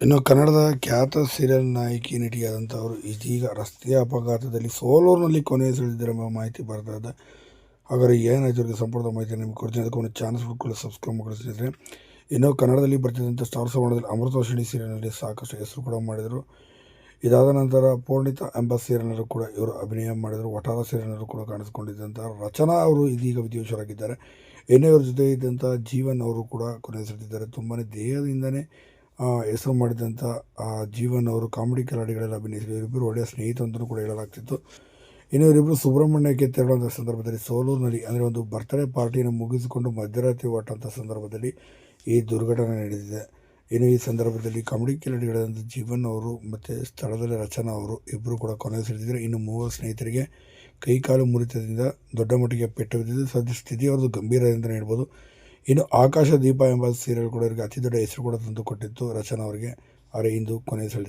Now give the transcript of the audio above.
ಇನ್ನು ಕನ್ನಡದ ಖ್ಯಾತ ಸೀರಿಯಲ್ ನಾಯಕಿ ನಟಿಯಾದಂಥವರು ಇದೀಗ ರಸ್ತೆಯ ಅಪಘಾತದಲ್ಲಿ ಸೋಲೂರಿನಲ್ಲಿ ಕೊನೆಯುಸಿರೆಳೆದಿದ್ದಾರೆ ಎಂಬ ಮಾಹಿತಿ ಬರ್ತಾ ಇದೆ ಹಾಗಾದರೆ ಏನಾಯ್ತು ಅವರಿಗೆ ಸಂಪೂರ್ಣ ಮಾಹಿತಿ ನಿಮಗೆ ಕೊಡ್ತೀನಿ. ಅದಕ್ಕೆ ಒಂದು ಚಾನಲ್ಸ್ ಬಿಟ್ಕೊಳ್ಳಿ ಸಬ್ಸ್ಕ್ರೈಬ್ ಮಾಡಿಸಿದ್ರೆ ಇನ್ನು ಕನ್ನಡದಲ್ಲಿ ಬರ್ತಿದ್ದಂಥ ಸ್ಟಾರ್ ಸಮಾನದಲ್ಲಿ ಅಮೃತವರ್ಷಿಣಿ ಸೀರಿಯಲ್ನಲ್ಲಿ ಸಾಕಷ್ಟು ಹೆಸರು ಕೂಡ ಮಾಡಿದರು. ಇದಾದ ನಂತರ ಪೂರ್ಣಿತ ಎಂಬ ಸೀರಿಯಲ್ನಲ್ಲೂ ಕೂಡ ಇವರು ಅಭಿನಯ ಮಾಡಿದರು. ಒಟಾರ ಸೀರಿಯಲ್ನಲ್ಲೂ ಕೂಡ ಕಾಣಿಸಿಕೊಂಡಿದ್ದಂಥ ರಚನಾ ಅವರು ಇದೀಗ ವಿದ್ಯೋಶರಾಗಿದ್ದಾರೆ ಇನ್ನು ಇವ್ರ ಜೊತೆ ಇದ್ದಂಥ ಜೀವನ್ ಅವರು ಕೂಡ ಕೊನೆಯುಸಿರೆಳೆದಿದ್ದಾರೆ ತುಂಬಾ ದೇಹದಿಂದನೇ ಹೆಸರು ಮಾಡಿದಂಥ ಜೀವನ್ ಅವರು ಕಾಮಿಡಿ ಕಲಾಡಿಗಳೆಲ್ಲ ಅಭಿನಯಿಸಿದರು. ಇವರಿಬ್ಬರು ಒಳ್ಳೆಯ ಸ್ನೇಹಿತ ಅಂತಲೂ ಕೂಡ ಹೇಳಲಾಗ್ತಿತ್ತು. ಇನ್ನು ಇವರಿಬ್ಬರು ಸುಬ್ರಹ್ಮಣ್ಯಕ್ಕೆ ತೆರಳುವಂಥ ಸಂದರ್ಭದಲ್ಲಿ ಸೋಲೂರಿನಲ್ಲಿ, ಅಂದರೆ ಒಂದು ಬರ್ತ್ಡೇ ಪಾರ್ಟಿಯನ್ನು ಮುಗಿಸಿಕೊಂಡು ಮಧ್ಯರಾತ್ರಿ ಹೊರಟಂಥ ಸಂದರ್ಭದಲ್ಲಿ ಈ ದುರ್ಘಟನೆ ನಡೆದಿದೆ. ಇನ್ನು ಈ ಸಂದರ್ಭದಲ್ಲಿ ಕಾಮಿಡಿ ಕಿಲಾಡಿಗಳಾದಂಥ ಜೀವನ್ ಅವರು ಮತ್ತು ಸ್ಥಳದಲ್ಲಿ ರಚನಾ ಅವರು ಇಬ್ಬರು ಕೂಡ ಕೊನೆಯುಸಿರೆಳೆದಿದ್ದಾರೆ ಇನ್ನು ಮೂವರು ಸ್ನೇಹಿತರಿಗೆ ಕೈಕಾಲು ಮುರಿತದಿಂದ ದೊಡ್ಡ ಮಟ್ಟಿಗೆ ಪೆಟ್ಟು ಬಿದ್ದಿದೆ. ಸದ್ಯ ಸ್ಥಿತಿ ಅವ್ರದ್ದು ಗಂಭೀರ ಅಂತಲೇ ಹೇಳ್ಬೋದು. ಇನ್ನು ಆಕಾಶ ದೀಪ ಎಂಬ ಸೀರಿಯಲ್ ಕೂಡ ಇವರಿಗೆ ಅತಿ ದೊಡ್ಡ ಹೆಸರು ಕೂಡ ತಂದು ಕೊಟ್ಟಿತ್ತು ರಚನಾ ಅವರಿಗೆ. ಆದರೆ ಇಂದು ಕೊನೆಯುಸಿರೆಳೆದಿದ್ದಾರೆ